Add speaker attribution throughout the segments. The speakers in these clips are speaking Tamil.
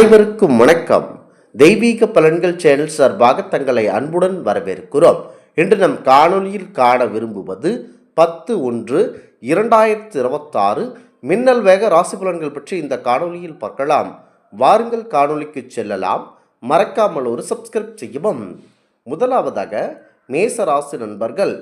Speaker 1: அனைவருக்கும் வணக்கம். தெய்வீக பலன்கள் சேனல் சார்பாக தங்களை அன்புடன் வரவேற்கிறோம். இன்று நம் காணொலியில் காண விரும்புவது பத்து ஒன்று இரண்டாயிரத்தி இருபத்தாறு மின்னல் வேக ராசி பலன்கள் பற்றி இந்த காணொளியில் பார்க்கலாம். வாருங்கள் காணொலிக்கு செல்லலாம். மறக்காமல் ஒரு சப்ஸ்கிரைப் செய்யவும். முதலாவதாக மேச ராசி நண்பர்கள்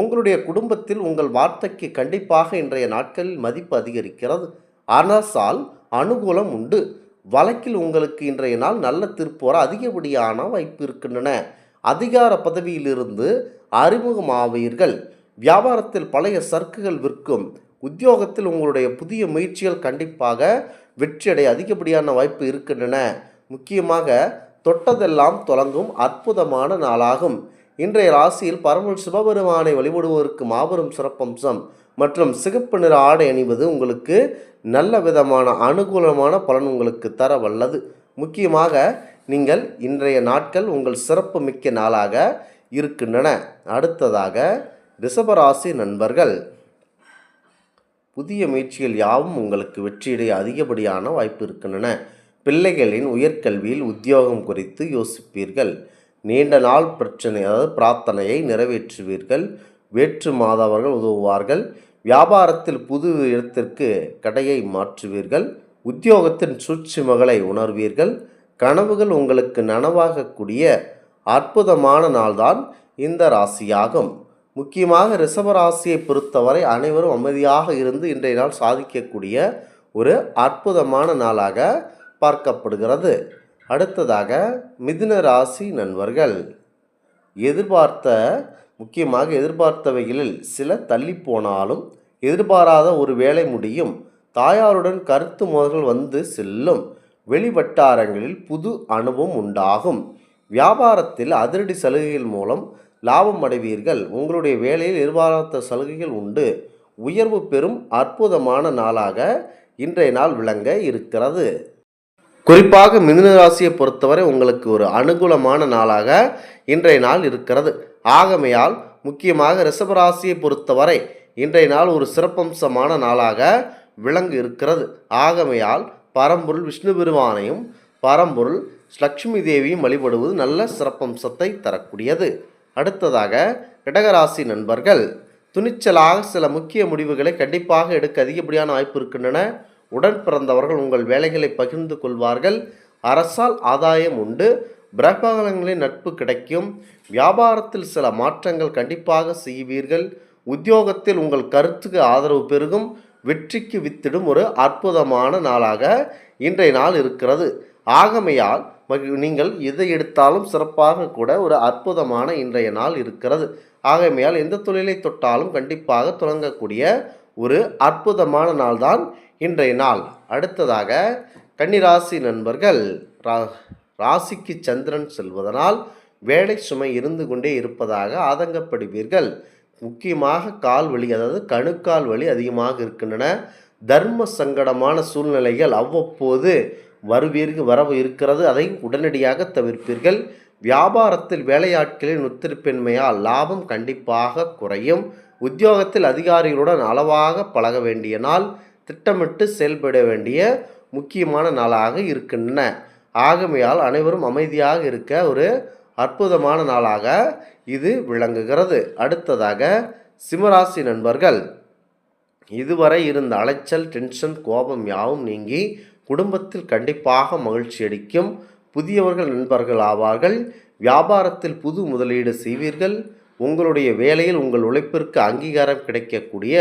Speaker 1: உங்களுடைய குடும்பத்தில் உங்கள் வார்த்தைக்கு கண்டிப்பாக இன்றைய நாட்களில் மதிப்பு அதிகரிக்கிறது. அரசால் அனுகூலம் உண்டு. வழக்கில் உங்களுக்கு இன்றைய நாள் நல்ல தீர்ப்பு வர அதிகப்படியான வாய்ப்பு இருக்கின்றன. அதிகார பதவியிலிருந்து அறிமுகமாவீர்கள். வியாபாரத்தில் பழைய சர்க்குகள் விற்கும். உத்தியோகத்தில் உங்களுடைய புதிய முயற்சிகள் கண்டிப்பாக வெற்றியடைய அதிகப்படியான வாய்ப்பு இருக்கின்றன. முக்கியமாக தொட்டதெல்லாம் தொடங்கும் அற்புதமான நாளாகும். இன்றைய ராசியில் பரமல் சிவபெருமானை வழிபடுவோருக்கு மாபெரும் சிறப்பம்சம். மற்றும் சிகப்பு நிற ஆடை அணிவது உங்களுக்கு நல்ல விதமான அனுகூலமான பலன் உங்களுக்கு தர வல்லது. முக்கியமாக நீங்கள் இன்றைய நாட்கள் உங்கள் சிறப்பு மிக்க நாளாக இருக்கின்றன. அடுத்ததாக ரிஷபராசி நண்பர்கள். புதிய முயற்சிகள் யாவும் உங்களுக்கு வெற்றியடைய அதிகப்படியான வாய்ப்பு இருக்கின்றன. பிள்ளைகளின் உயர்கல்வியில் உத்தியோகம் குறித்து யோசிப்பீர்கள். நீண்ட நாள் பிரச்சனை அதாவது பிரார்த்தனையை நிறைவேற்றுவீர்கள். வேற்று மாதவர்கள் உதவுவார்கள். வியாபாரத்தில் புது இடத்திற்கு கடையை மாற்றுவீர்கள். உத்தியோகத்தின் சூட்சுமகளை உணர்வீர்கள். கனவுகள் உங்களுக்கு நனவாகக்கூடிய அற்புதமான நாள்தான் இந்த ராசியாகும். முக்கியமாக ரிஷபராசியை பொறுத்தவரை அனைவரும் அமைதியாக இருந்து இன்றைய நாள் சாதிக்கக்கூடிய ஒரு அற்புதமான நாளாக பார்க்கப்படுகிறது. அடுத்ததாக மிதுன ராசி நண்பர்கள். எதிர்பார்த்த முக்கியமாக எதிர்பார்த்தவைகளில் சில தள்ளி போனாலும் எதிர்பாராத ஒரு வேலை முடியும். தாயாருடன் கருத்து மோதல்கள் வந்து செல்லும். வெளிவட்டாரங்களில் புது அனுபவம் உண்டாகும். வியாபாரத்தில் அதிரடி சலுகைகள் மூலம் லாபம் அடைவீர்கள். உங்களுடைய வேலையில் எதிர்பாராத சலுகைகள் உண்டு. உயர்வு பெறும் அற்புதமான நாளாக இன்றைய நாள் விளங்க இருக்கிறது. குறிப்பாக மிதுன ராசியை பொறுத்தவரை உங்களுக்கு ஒரு அனுகூலமான நாளாக இன்றைய நாள் இருக்கிறது. ஆகமையால் முக்கியமாக ரிஷபராசியை பொறுத்தவரை இன்றைய நாள் ஒரு சிறப்பம்சமான நாளாக விளங்கு இருக்கிறது. ஆகமையால் பரம்பொருள் விஷ்ணு பெருமானையும் பரம்பொருள் லக்ஷ்மி தேவியும் வழிபடுவது நல்ல சிறப்பம்சத்தை தரக்கூடியது. அடுத்ததாக கடகராசி நண்பர்கள் துணிச்சலாக சில முக்கிய முடிவுகளை கண்டிப்பாக எடுக்க அதிகப்படியான வாய்ப்பு இருக்கின்றன. உடன் பிறந்தவர்கள் உங்கள் வேலைகளை பகிர்ந்து கொள்வார்கள். அரசால் ஆதாயம் உண்டு. பிரகங்களின் நட்பு கிடைக்கும். வியாபாரத்தில் சில மாற்றங்கள் கண்டிப்பாக செய்வீர்கள். உத்தியோகத்தில் உங்கள் கருத்துக்கு ஆதரவு பெருகும். வெற்றிக்கு வித்திடும் ஒரு அற்புதமான நாளாக இன்றைய நாள் இருக்கிறது. ஆகமையால் நீங்கள் எதை எடுத்தாலும் சிறப்பாக கூட ஒரு அற்புதமான இன்றைய நாள் இருக்கிறது. ஆகமையால் எந்த தொழிலை தொட்டாலும் கண்டிப்பாக தொடங்கக்கூடிய ஒரு அற்புதமான நாள்தான் இன்றைய நாள். அடுத்ததாக கன்னிராசி நண்பர்கள் ரா- ராசிக்கு சந்திரன் செல்வதனால் வேலை சுமை இருந்து கொண்டே இருப்பதாக ஆதங்கப்படுவீர்கள். முக்கியமாக கால் வலி அதாவது கணுக்கால் வலி அதிகமாக இருக்கின்றன. தர்ம சங்கடமான சூழ்நிலைகள் அவ்வப்போது வருவீர்கள் வரவு இருக்கிறது. அதை உடனடியாக தவிர்ப்பீர்கள். வியாபாரத்தில் வேலையாட்களின் ஒத்திருப்பின்மையால் லாபம் கண்டிப்பாக குறையும். உத்தியோகத்தில் அதிகாரிகளுடன் அளவாக பழக வேண்டிய நாள் திட்டமிட்டு செயல்பட வேண்டிய முக்கியமான நாளாக இருக்கின்றன. ஆகமையால் அனைவரும் அமைதியாக இருக்க ஒரு அற்புதமான நாளாக இது விளங்குகிறது. அடுத்ததாக சிம்மராசி நண்பர்கள் இதுவரை இருந்த அலைச்சல் டென்ஷன் கோபம் யாவும் நீங்கி குடும்பத்தில் கண்டிப்பாக மகிழ்ச்சி அடிக்கும் புதியவர்கள் நண்பர்கள் ஆவார்கள். வியாபாரத்தில் புது முதலீடு செய்வீர்கள். உங்களுடைய வேலையில் உங்கள் உழைப்பிற்கு அங்கீகாரம் கிடைக்கக்கூடிய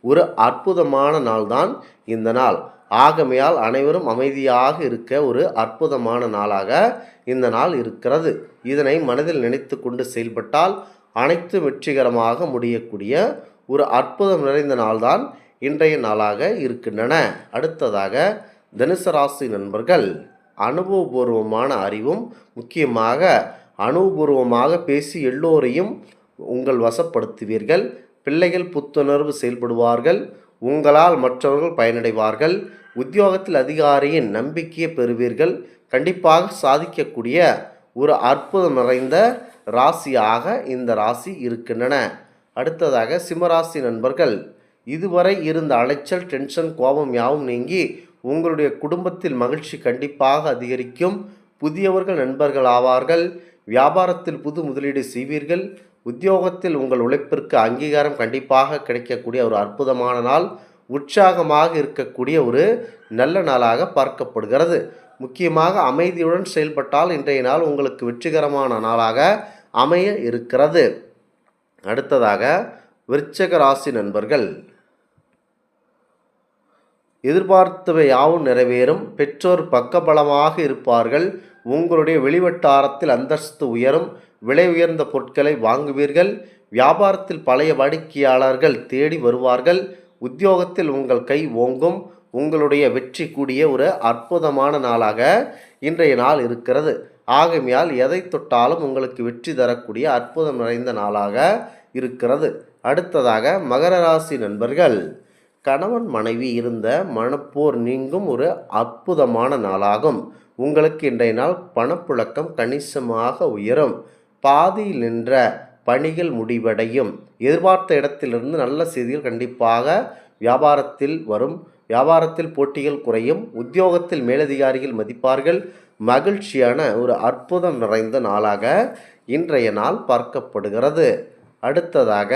Speaker 1: ஒரு அற்புதமான நாள்தான் இந்த நாள். ஆகமையால் அனைவரும் அமைதியாக இருக்க ஒரு அற்புதமான நாளாக இந்த நாள் இருக்கிறது. இதனை மனதில் நினைத்து கொண்டு செயல்பட்டால் அனைத்து வெற்றிகரமாக முடியக்கூடிய ஒரு அற்புதம் நிறைந்த நாள்தான் இன்றைய நாளாக இருக்கின்றன. அடுத்ததாக தனுசு ராசி நண்பர்கள் அனுபவபூர்வமான அறிவும் முக்கியமாக அனுபவபூர்வமாக பேசி எல்லோரையும் உங்கள் வசப்படுத்துவீர்கள். பிள்ளைகள் புத்துணர்வு செயல்படுவார்கள். உங்களால் மற்றவர்கள் பயனடைவார்கள். உத்தியோகத்தில் அதிகாரியின் நம்பிக்கையை பெறுவீர்கள். கண்டிப்பாக சாதிக்கக்கூடிய ஒரு அற்புதம் நிறைந்த ராசியாக இந்த ராசி இருக்கின்றன. அடுத்ததாக சிம்மராசி நண்பர்கள் இதுவரை இருந்த அலைச்சல் டென்ஷன் கோபம் யாவும் நீங்கி உங்களுடைய குடும்பத்தில் மகிழ்ச்சி கண்டிப்பாக அதிகரிக்கும். புதியவர்கள் நண்பர்கள் ஆவார்கள். வியாபாரத்தில் புது முதலீடு செய்வீர்கள். உத்தியோகத்தில் உங்கள் உழைப்பிற்கு அங்கீகாரம் கண்டிப்பாக கிடைக்கக்கூடிய ஒரு அற்புதமான நாள் உற்சாகமாக இருக்கக்கூடிய ஒரு நல்ல நாளாக பார்க்கப்படுகிறது. முக்கியமாக அமைதியுடன் செயல்பட்டால் இன்றைய நாள் உங்களுக்கு வெற்றிகரமான நாளாக அமைய இருக்கிறது. அடுத்ததாக விருச்சக ராசி நண்பர்கள். எதிர்பார்த்தவை யாவும் நிறைவேறும். பெற்றோர் பக்கபலமாக இருப்பார்கள். உங்களுடைய வெளிவட்டாரத்தில் அந்தஸ்து உயரும் விலை உயர்ந்த பொருட்களை வாங்குவீர்கள் வியாபாரத்தில் பழைய வாடிக்கையாளர்கள் தேடி வருவார்கள் உத்தியோகத்தில் உங்கள் கை ஓங்கும் உங்களுடைய வெற்றி கூடிய ஒரு அற்புதமான நாளாக இன்றைய நாள் இருக்கிறது. ஆகமையால் எதை தொட்டாலும் உங்களுக்கு வெற்றி தரக்கூடிய அற்புதம் நிறைந்த நாளாக இருக்கிறது. அடுத்ததாக மகர ராசி நண்பர்கள் கணவன் மனைவி இருந்த மனப்போர் நீங்கும் ஒரு அற்புதமான நாளாகும். உங்களுக்கு இன்றைய நாள் பணப்புழக்கம் கணிசமாக உயரும். பாதியில் நின்ற பணிகள் முடிவடையும். எதிர்பார்த்த இடத்திலிருந்து நல்ல செய்திகள் கண்டிப்பாக வியாபாரத்தில் வரும். வியாபாரத்தில் போட்டிகள் குறையும். உத்தியோகத்தில் மேலதிகாரிகள் மதிப்பார்கள். மகிழ்ச்சியான ஒரு அற்புதம் நிறைந்த நாளாக இன்றைய நாள் பார்க்கப்படுகிறது. அடுத்ததாக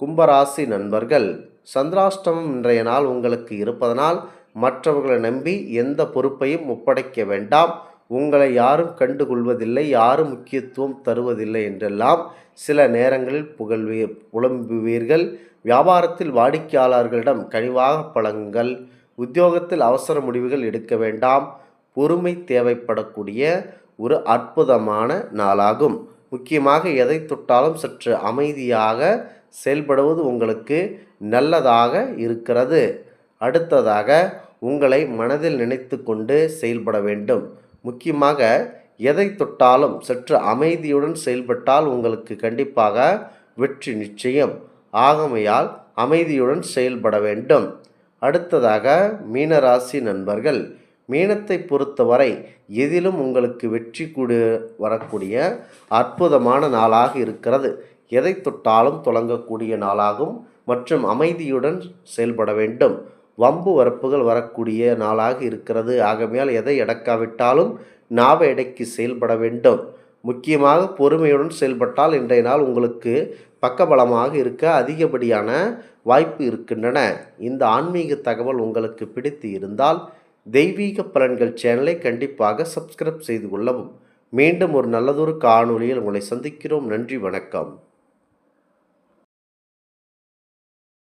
Speaker 1: கும்பராசி நண்பர்கள். சந்திராஷ்டமம் இன்றைய நாள் உங்களுக்கு இருப்பதனால் மற்றவர்களை நம்பி எந்த பொறுப்பையும் ஒப்படைக்க வேண்டாம். உங்களை யாரும் கண்டுகொள்வதில்லை யாரும் முக்கியத்துவம் தருவதில்லை என்றெல்லாம் சில நேரங்களில் புகழ்வீ புலம்புவீர்கள். வியாபாரத்தில் வாடிக்கையாளர்களிடம் கனிவாக பழங்குங்கள் உத்தியோகத்தில் அவசர முடிவுகள் எடுக்க வேண்டாம். பொறுமை தேவைப்படக்கூடிய ஒரு அற்புதமான நாளாகும். முக்கியமாக எதை தொட்டாலும் சற்று அமைதியாக செயல்படுவது உங்களுக்கு நல்லதாக இருக்கிறது. அடுத்ததாக உங்களை மனதில் நினைத்து கொண்டு செயல்பட வேண்டும். முக்கியமாக எதை தொட்டாலும் சற்று அமைதியுடன் செயல்பட்டால் உங்களுக்கு கண்டிப்பாக வெற்றி நிச்சயம். ஆகமையால் அமைதியுடன் செயல்பட வேண்டும். அடுத்ததாக மீனராசி நண்பர்கள் மீனத்தை பொறுத்தவரை எதிலும் உங்களுக்கு வெற்றி கூடு வரக்கூடிய அற்புதமான நாளாக இருக்கிறது. எதை தொட்டாலும் தொடங்கக்கூடிய நாளாகும். மற்றும் அமைதியுடன் செயல்பட வேண்டும். வம்பு வரப்புகள் வரக்கூடிய நாளாக இருக்கிறது. ஆகமையால் எதை எடக்காவிட்டாலும் நாவ எடைக்கு செயல்பட வேண்டும். முக்கியமாக பொறுமையுடன் செயல்பட்டால் இன்றைய நாள் உங்களுக்கு பக்கபலமாக இருக்க அதிகப்படியான வாய்ப்பு இருக்கின்றன. இந்த ஆன்மீக தகவல் உங்களுக்கு பிடித்து இருந்தால் தெய்வீக பலன்கள் சேனலை கண்டிப்பாக சப்ஸ்கிரைப் செய்து கொள்ளவும். மீண்டும் ஒரு நல்லதொரு காணொலியில் உங்களை சந்திக்கிறோம். நன்றி வணக்கம்.